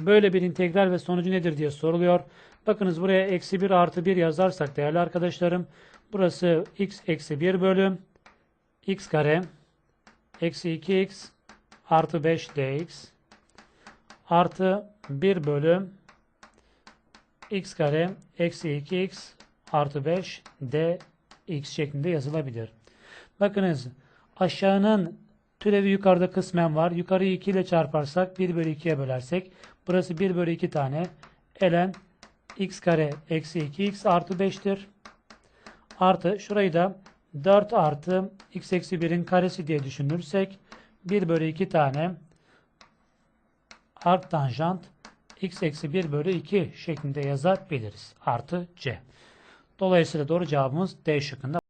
böyle bir integral ve sonucu nedir diye soruluyor. Bakınız buraya eksi 1 artı 1 yazarsak değerli arkadaşlarım. Burası x eksi 1 bölüm x kare eksi 2x artı 5 dx artı 1 bölüm x kare eksi 2x artı 5 dx şeklinde yazılabilir. Bakınız aşağının türevi yukarıda kısmen var. Yukarıyı 2 ile çarparsak 1 bölü 2'ye bölersek burası 1 bölü 2 tane elen x kare eksi 2x artı 5'tir. Artı şurayı da 4 artı x eksi 1'in karesi diye düşünürsek 1 bölü 2 tane art tanjant x eksi 1 bölü 2 şeklinde yazabiliriz. Artı c. Dolayısıyla doğru cevabımız D şıkkında.